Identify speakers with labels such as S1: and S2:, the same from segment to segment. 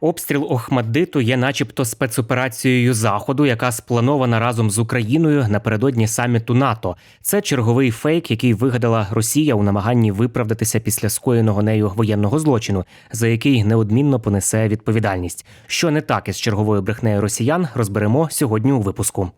S1: Обстріл Охмаддиту є, начебто, спецоперацією заходу, яка спланована разом з Україною напередодні саміту НАТО. Це черговий фейк, який вигадала Росія у намаганні виправдатися після скоєного нею воєнного злочину, за який неодмінно понесе відповідальність. Що не так із черговою брехнею росіян, розберемо сьогодні у випуску.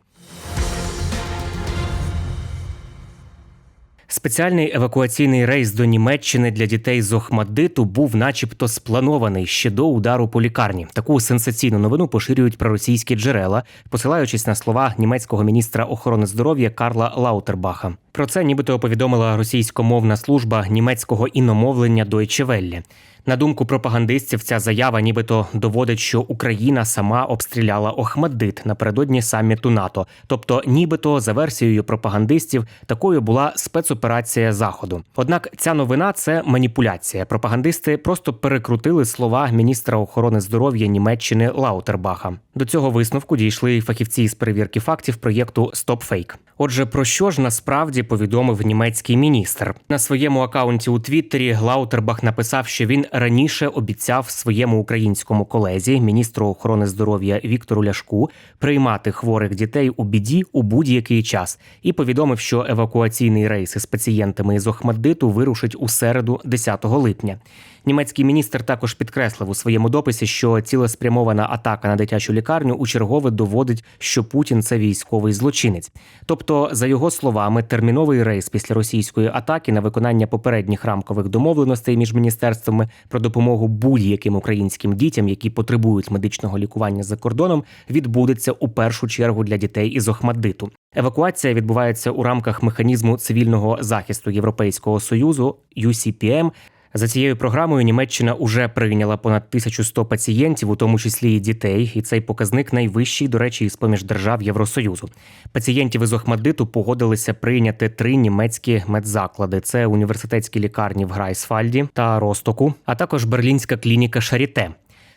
S1: Спеціальний евакуаційний рейс до Німеччини для дітей з Охмаддиту був, начебто, спланований ще до удару по лікарні. Таку сенсаційну новину поширюють проросійські джерела, посилаючись на слова німецького міністра охорони здоров'я Карла Лаутербаха. Про це нібито повідомила російськомовна служба німецького іномовлення Deutsche Welle. На думку пропагандистів, ця заява нібито доводить, що Україна сама обстріляла Охмаддит напередодні саміту НАТО. Тобто, нібито за версією пропагандистів, такою була спецоперація заходу. Однак ця новина це маніпуляція. Пропагандисти просто перекрутили слова міністра охорони здоров'я Німеччини Лаутербаха. До цього висновку дійшли фахівці з перевірки фактів проєкту StopFake. Отже, про що ж насправді повідомив німецький міністр на своєму акаунті у Твіттері? Лаутербах написав, що він раніше обіцяв своєму українському колезі, міністру охорони здоров'я Віктору Ляшку, приймати хворих дітей у біді у будь-який час, і повідомив, що евакуаційний рейс із пацієнтами із Охмаддиту вирушить у середу, 10 липня. Німецький міністр також підкреслив у своєму дописі, що цілеспрямована атака на дитячу лікарню у чергове доводить, що Путін це військовий злочинець. Тобто, за його словами, терміновий рейс після російської атаки на виконання попередніх рамкових домовленостей між міністерствами про допомогу будь-яким українським дітям, які потребують медичного лікування за кордоном, відбудеться у першу чергу для дітей із Охмаддиту. Евакуація відбувається у рамках механізму цивільного захисту Європейського союзу UCPM. За цією програмою Німеччина уже прийняла понад 1100 пацієнтів, у тому числі і дітей, і цей показник найвищий, до речі, із поміж держав Євросоюзу. Пацієнтів із Охмаддиту погодилися прийняти три німецькі медзаклади: це університетські лікарні в Грайсфальді та Ростоку, а також берлінська клініка Шаріте.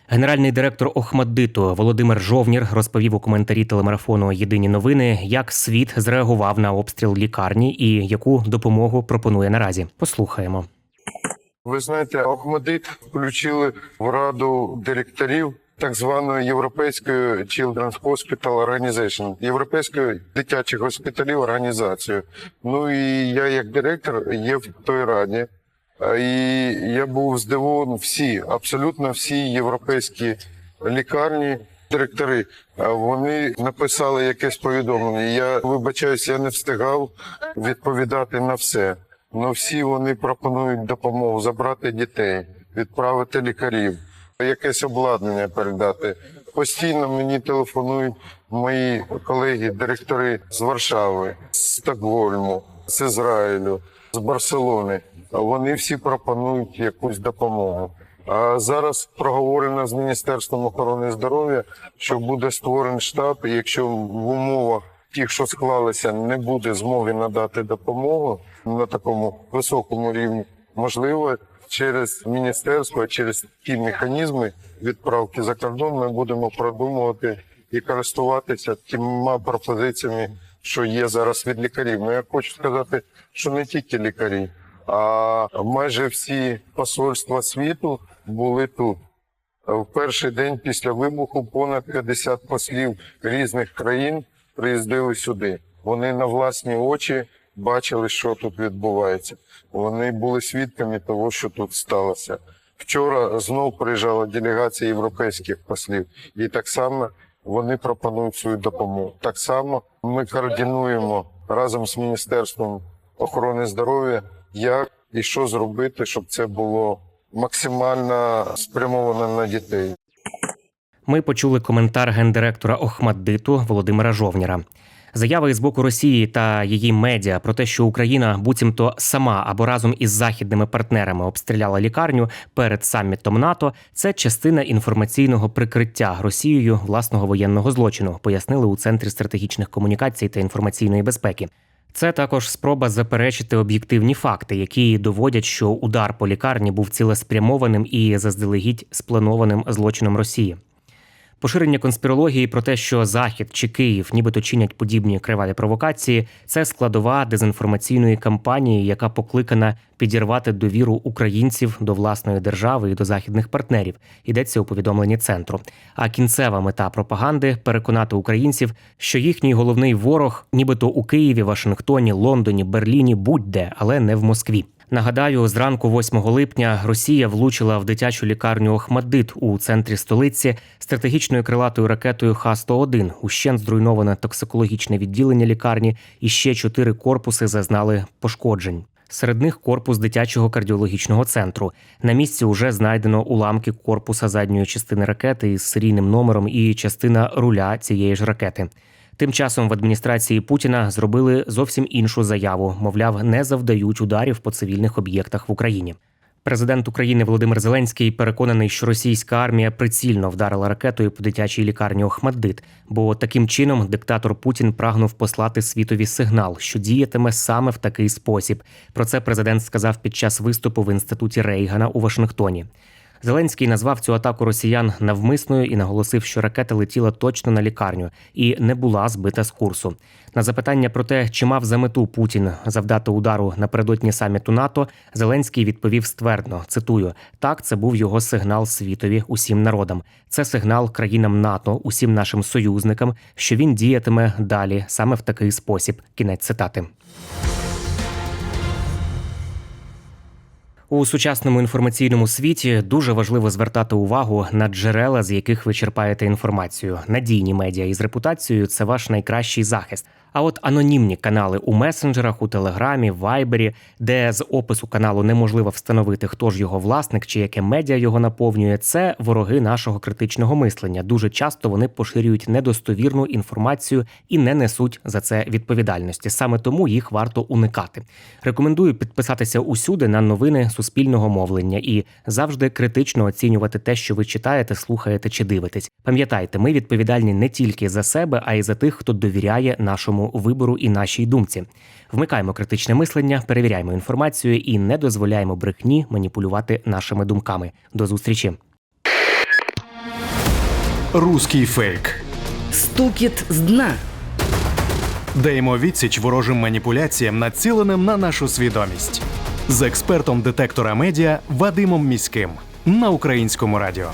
S1: Генеральний директор Охмаддиту Володимир Жовнір розповів у коментарі телемарафону Єдині новини, як світ зреагував на обстріл лікарні і яку допомогу пропонує наразі. Послухаємо.
S2: Ви знаєте, Охмадит включили в раду директорів так званої європейської Children's Hospital Organization, європейської дитячих госпіталів організацію. Ну і я, як директор, є в той раді. І я був здивований всі, абсолютно всі європейські лікарні. Директори, вони написали якесь повідомлення. Я вибачаюсь, я не встигав відповідати на все. Ну всі вони пропонують допомогу забрати дітей, відправити лікарів, якесь обладнання передати. Постійно мені телефонують мої колеги, директори з Варшави, з Стокгольму, з Ізраїлю, з Барселони. Вони всі пропонують якусь допомогу. А зараз проговорено з Міністерством охорони здоров'я, що буде створений штаб, якщо в умовах тих, що склалися, не буде змоги надати допомогу на такому високому рівні, можливо, через міністерство, через ті механізми відправки за кордон, ми будемо продумувати і користуватися тими пропозиціями, що є зараз від лікарів. Ну я хочу сказати, що не тільки лікарі, а майже всі посольства світу були тут. В перший день після вибуху понад 50 послів різних країн приїздили сюди. Вони на власні очі бачили, що тут відбувається. Вони були свідками того, що тут сталося. Вчора знов приїжджала делегація європейських послів, і так само вони пропонують свою допомогу. Так само ми координуємо разом з Міністерством охорони здоров'я, як і що зробити, щоб це було максимально спрямовано на дітей.
S1: Ми почули коментар гендиректора Охмаддиту Володимира Жовніра. Заяви з боку Росії та її медіа про те, що Україна буцімто сама або разом із західними партнерами обстріляла лікарню перед самітом НАТО, це частина інформаційного прикриття Росією власного воєнного злочину, пояснили у центрі стратегічних комунікацій та інформаційної безпеки. Це також спроба заперечити об'єктивні факти, які доводять, що удар по лікарні був цілеспрямованим і заздалегідь спланованим злочином Росії. Поширення конспірології про те, що Захід чи Київ нібито чинять подібні криваві провокації, це складова дезінформаційної кампанії, яка покликана підірвати довіру українців до власної держави і до західних партнерів. Йдеться у повідомленні центру. А кінцева мета пропаганди переконати українців, що їхній головний ворог, нібито у Києві, Вашингтоні, Лондоні, Берліні, будь-де, але не в Москві. Нагадаю, зранку 8 липня Росія влучила в дитячу лікарню Охмаддит у центрі столиці стратегічною крилатою ракетою Х-101. Ущен зруйноване токсикологічне відділення лікарні, і ще чотири корпуси зазнали пошкоджень. Серед них корпус дитячого кардіологічного центру. На місці вже знайдено уламки корпуса задньої частини ракети із серійним номером і частина руля цієї ж ракети. Тим часом в адміністрації Путіна зробили зовсім іншу заяву: мовляв, не завдають ударів по цивільних об'єктах в Україні. Президент України Володимир Зеленський переконаний, що російська армія прицільно вдарила ракетою по дитячій лікарні Охмаддит, бо таким чином диктатор Путін прагнув послати світові сигнал, що діятиме саме в такий спосіб. Про це президент сказав під час виступу в інституті Рейгана у Вашингтоні. Зеленський назвав цю атаку росіян навмисною і наголосив, що ракета летіла точно на лікарню і не була збита з курсу. На запитання про те, чи мав за мету Путін завдати удару напередодні саміту НАТО, Зеленський відповів ствердно: цитую: так, це був його сигнал світові усім народам. Це сигнал країнам НАТО, усім нашим союзникам, що він діятиме далі саме в такий спосіб. Кінець цитати. У сучасному інформаційному світі дуже важливо звертати увагу на джерела, з яких ви черпаєте інформацію. Надійні медіа із репутацією це ваш найкращий захист. А от анонімні канали у месенджерах, у телеграмі, вайбері, де з опису каналу неможливо встановити, хто ж його власник чи яке медіа його наповнює, це вороги нашого критичного мислення. Дуже часто вони поширюють недостовірну інформацію і не несуть за це відповідальності. Саме тому їх варто уникати. Рекомендую підписатися усюди на новини суспільного мовлення і завжди критично оцінювати те, що ви читаєте, слухаєте чи дивитесь. Пам'ятайте, ми відповідальні не тільки за себе, а й за тих, хто довіряє нашому вибору і нашій думці. Вмикаємо критичне мислення, перевіряємо інформацію і не дозволяємо брехні маніпулювати нашими думками. До зустрічі.
S3: Руський фейк.
S4: Стукіт з дна.
S3: Даємо відсіч ворожим маніпуляціям, націленим на нашу свідомість. З експертом детектора медіа Вадимом Міським на українському радіо.